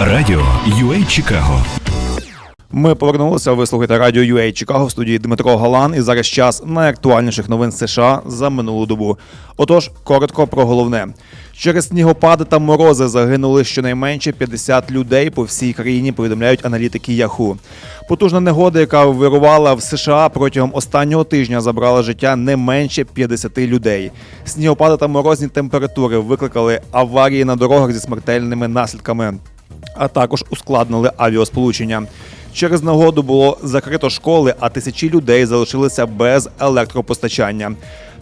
Радіо UA Чикаго. Ми повернулися. Ви слухаєте радіо UA Чикаго в студії Дмитро Галан. І зараз час найактуальніших новин США за минулу добу. Отож, коротко про головне. Через снігопади та морози загинули щонайменше 50 людей по всій країні. Повідомляють аналітики Яху. Потужна негода, яка вирувала в США протягом останнього тижня, забрала життя не менше 50 людей. Снігопади та морозні температури викликали аварії на дорогах зі смертельними наслідками а також ускладнили авіасполучення. Через нагоду було закрито школи, а тисячі людей залишилися без електропостачання.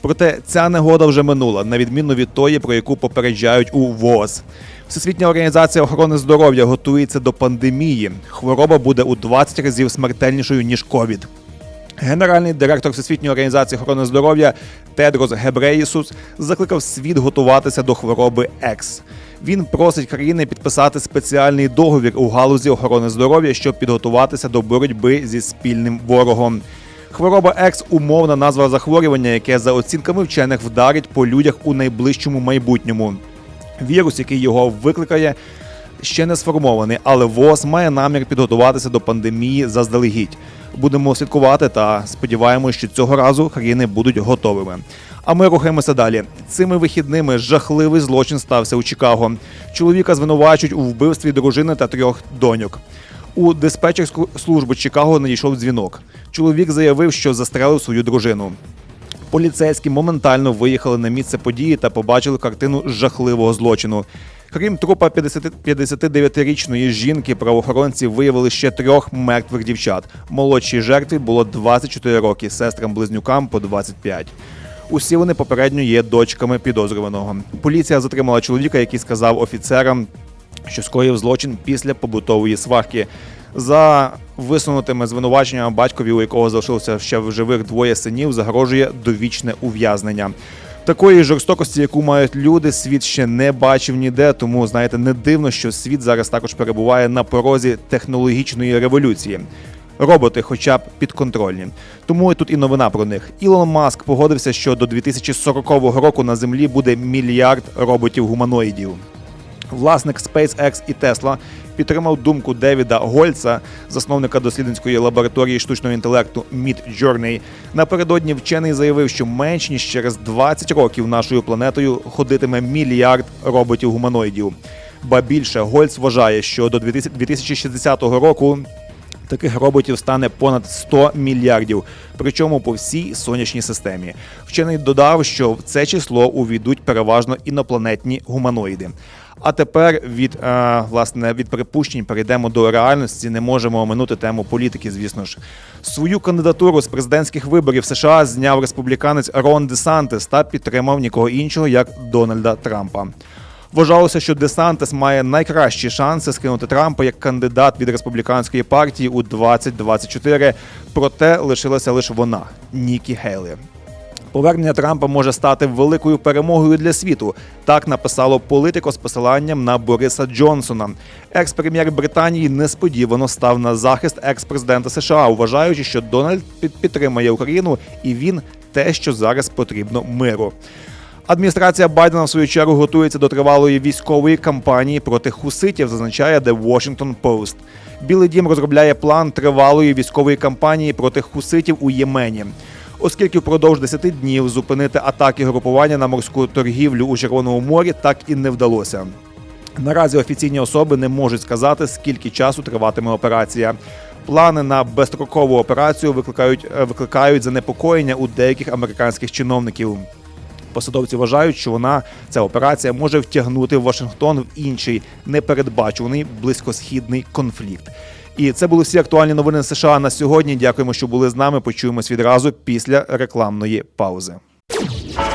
Проте ця негода вже минула, на відміну від тої, про яку попереджають у ВОЗ. Всесвітня організація охорони здоров'я готується до пандемії. Хвороба буде у 20 разів смертельнішою ніж ковід. Генеральний директор Всесвітньої організації охорони здоров'я Тедрос Гебреєсус закликав світ готуватися до хвороби ЕКС. Він просить країни підписати спеціальний договір у галузі охорони здоров'я, щоб підготуватися до боротьби зі спільним ворогом. Хвороба ЕКС умовна назва захворювання, яке за оцінками вчених вдарить по людях у найближчому майбутньому. Вірус, який його викликає, ще не сформований, але ВОЗ має намір підготуватися до пандемії заздалегідь. Будемо слідкувати та сподіваємося, що цього разу країни будуть готовими. А ми рухаємося далі. Цими вихідними жахливий злочин стався у Чикаго. Чоловіка звинувачують у вбивстві дружини та трьох доньок. У диспетчерську службу Чикаго надійшов дзвінок. Чоловік заявив, що застрелив свою дружину. Поліцейські моментально виїхали на місце події та побачили картину жахливого злочину. Крім трупа 50 59-річної жінки, правоохоронці виявили ще трьох мертвих дівчат. Молодшій жертві було 24 роки, сестрам-близнюкам по 25. Усі вони попередньо є дочками підозрюваного. Поліція затримала чоловіка, який сказав офіцерам, що скоїв злочин після побутової сварки. За висунутими звинуваченнями батькові, у якого залишилося ще в живих двоє синів, загрожує довічне ув'язнення. Такої жорстокості, яку мають люди, світ ще не бачив ніде. Тому знаєте, не дивно, що світ зараз також перебуває на порозі технологічної революції. Роботи, хоча б підконтрольні. Тому тут і новина про них. Ілон Маск погодився, що до 2040 року на землі буде мільярд роботів-гуманоїдів. Власник SpaceX і Tesla підтримав думку Девіда Гольца, засновника дослідницької лабораторії штучного інтелекту Midjourney. Напередодні вчений заявив, що менш ніж через 20 років нашою планетою ходитиме мільярд роботів-гуманоїдів. Ба більше Гольц вважає, що до 2060 року Таких роботів стане понад 100 мільярдів, причому по всій сонячній системі. Вчений додав, що в це число увійдуть переважно інопланетні гуманоїди. А тепер від е, власне від припущень перейдемо до реальності. Не можемо оминути тему політики. Звісно ж, свою кандидатуру з президентських виборів США зняв республіканець Рон Десантес та підтримав нікого іншого як Дональда Трампа. Вважалося, що Десантес має найкращі шанси скинути Трампа як кандидат від республіканської партії у 2024, проте лишилася лише вона Нікі Гейлі. Повернення Трампа може стати великою перемогою для світу. Так написало політико з посиланням на Бориса Джонсона. Екс-прем'єр Британії несподівано став на захист екс-президента США, вважаючи, що Дональд підтримує Україну і він те, що зараз потрібно миру. Адміністрація Байдена в свою чергу готується до тривалої військової кампанії проти хуситів, зазначає The Washington Post. Білий дім розробляє план тривалої військової кампанії проти хуситів у Ємені. Оскільки впродовж 10 днів зупинити атаки групування на морську торгівлю у Червоному морі так і не вдалося. Наразі офіційні особи не можуть сказати, скільки часу триватиме операція. Плани на безстрокову операцію викликають викликають занепокоєння у деяких американських чиновників. Посадовці вважають, що вона ця операція може втягнути Вашингтон в інший непередбачуваний близькосхідний конфлікт. І це були всі актуальні новини США на сьогодні. Дякуємо, що були з нами. Почуємось відразу після рекламної паузи.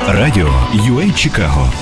Радіо UA Чикаго.